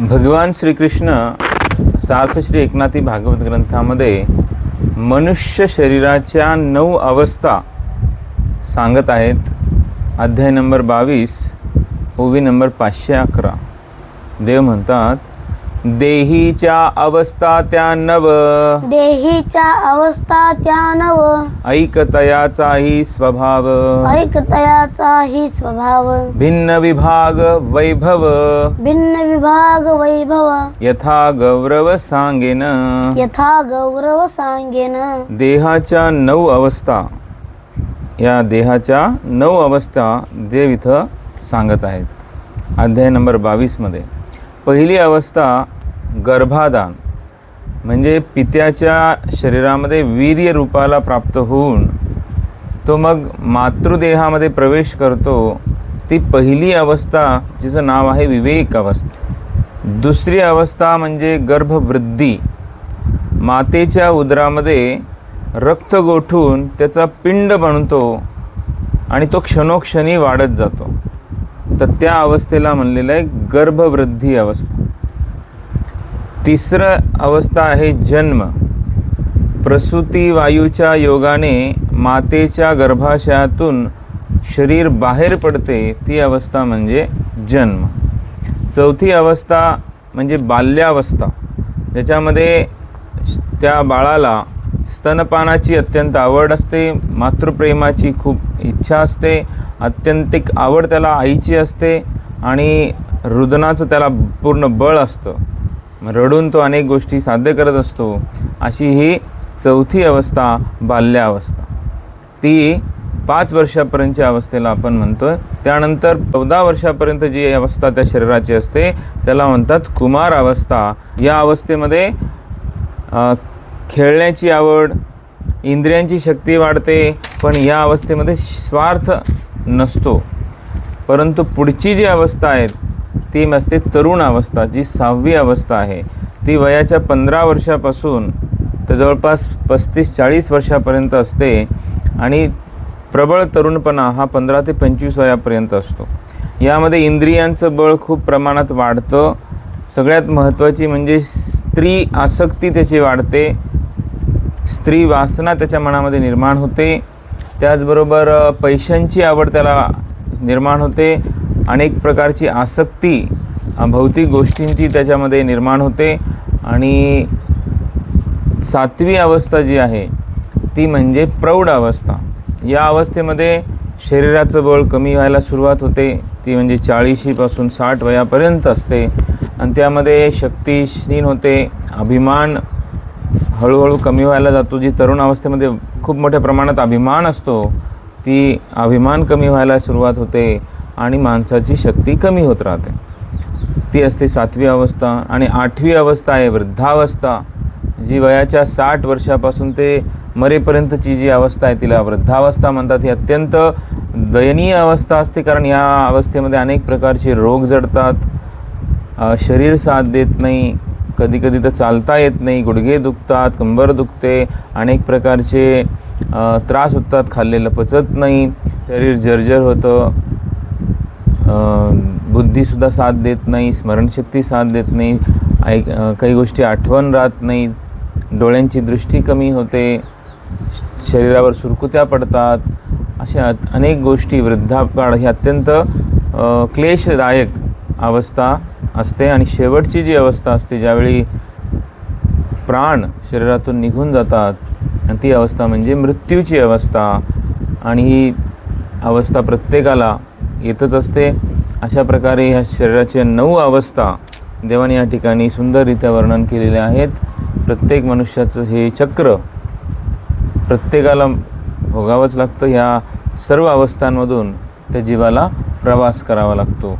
भगवान श्रीकृष्ण सार्थ श्री एकनाथी भागवत ग्रंथामध्ये मनुष्य शरीराच्या नऊ अवस्था सांगत आहेत. अध्याय नंबर बावीस ओवी नंबर पाचशे अकरा. देव म्हणतात देहीच्या अवस्था त्या नव. देहीच्या अवस्था त्या नव. ऐकतयाचाही स्वभाव. ऐकतयाचाही स्वभाव. भिन्न विभाग वैभव. भिन्न विभाग वैभव. यथा गौरव सांगेन. यथा गौरव सांगेन. देहाच्या नऊ अवस्था. या देहाच्या नऊ अवस्था देव इथं सांगत आहेत. अध्याय नंबर बावीसमध्ये. पहिली अवस्था गर्भाधान म्हणजे पित्याच्या शरीरामध्ये वीर्य रूपाला प्राप्त होऊन तो मग मातृदेहामध्ये प्रवेश करतो ती पहिली अवस्था जिचं नाव आहे विवेक अवस्था. दुसरी अवस्था म्हणजे गर्भवृद्धी. मातेच्या उदरामध्ये रक्त गोठून त्याचा पिंड बनतो आणि तो क्षणोक्षणी वाढत जातो. तर त्या अवस्थेला म्हणलेलं आहे गर्भवृद्धी अवस्था. तिसरं अवस्था आहे जन्म. प्रसूती वायूच्या योगाने मातेच्या गर्भाशयातून शरीर बाहेर पडते ती अवस्था म्हणजे जन्म. चौथी अवस्था म्हणजे बाल्यावस्था. ज्याच्यामध्ये त्या बाळाला स्तनपानाची अत्यंत आवड असते मातृप्रेमाची खूप इच्छा असते अत्यंतिक आवड त्याला आईची असते आणि रुदनाचं त्याला पूर्ण बळ असतं. रडून तो अनेक गोष्टी साध्य करत असतो. अशी ही चौथी अवस्था बाल्यावस्था. ती पाच वर्षापर्यंतच्या अवस्थेला आपण म्हणतो त्यानंतर चौदा वर्षापर्यंत जी अवस्था त्या शरीराची असते त्याला म्हणतात कुमार अवस्था. या अवस्थेमध्ये खेळण्याची आवड इंद्रियांची शक्ती वाढते पण या अवस्थेमध्ये स्वार्थ नसतो. परंतु पुढची जी अवस्था आहे ती असते तरुण अवस्था जी सहावी अवस्था आहे. ती वयाच्या पंधरा वर्षापासून तर जवळपास पस्तीस चाळीस वर्षापर्यंत असते आणि प्रबळ तरुणपणा हा पंधरा ते पंचवीस वयापर्यंत असतो. यामध्ये इंद्रियांचं बळ खूप प्रमाणात वाढतं. सगळ्यात महत्त्वाची म्हणजे स्त्री आसक्ती त्याची वाढते. स्त्री वासना त्याच्या मनामध्ये निर्माण होते. त्याचबरोबर पैशांची आवड त्याला निर्माण होते. अनेक प्रकारची आसक्ती भौतिक गोष्टींची त्याच्यामध्ये निर्माण होते. आणि सातवी अवस्था जी आहे ती म्हणजे प्रौढ अवस्था. या अवस्थेमध्ये शरीराचं बळ कमी व्हायला सुरुवात होते. ती म्हणजे चाळीशीपासून साठ वयापर्यंत असते. आणि त्यामध्ये शक्ती क्षीण होते. अभिमान हळूहळू कमी व्हायला जातो. जी तरुण अवस्थेमध्ये खूप मोठ्या प्रमाणात अभिमान असतो ती अभिमान कमी व्हायला सुरुवात होते. आणि माणसाची शक्ती कमी होत राहते. ती असते सातवी अवस्था आणि आठवी अवस्था आहे वृद्धावस्था. जी वयाच्या साठ वर्षापासून ते मरेपर्यंतची जी अवस्था आहे तिला वृद्धावस्था म्हणतात. ही अत्यंत दयनीय अवस्था असते कारण या अवस्थेमध्ये अनेक प्रकारचे रोग जडतात. शरीर साथ देत नाही. कधी कधी तर चालता येत नाही. गुडघे दुखतात कंबर दुखते. अनेक प्रकारचे त्रास होतात खाल्लेलं पचत नाही. शरीर जर्जर होतं. बुद्धीसुद्धा साथ देत नाही स्मरणशक्ती साथ देत नाही ऐक काही गोष्टी आठवण राहत नाही डोळ्यांची दृष्टी कमी होते शरीरावर सुरकुत्या पडतात अशा अनेक गोष्टी वृद्धापकाळ ही अत्यंत क्लेशदायक अवस्था असते आणि शेवटची जी अवस्था असते ज्यावेळी प्राण शरीरातून निघून जातात आणि ती अवस्था म्हणजे मृत्यूची अवस्था. आणि ही अवस्था प्रत्येकाला येतच असते. अशा प्रकारे ह्या शरीराच्या नऊ अवस्था देवाने या ठिकाणी सुंदररित्या वर्णन केलेले आहेत. प्रत्येक मनुष्याचं हे चक्र प्रत्येकाला भोगावंच लागतं. ह्या सर्व अवस्थांमधून त्या जीवाला प्रवास करावा लागतो.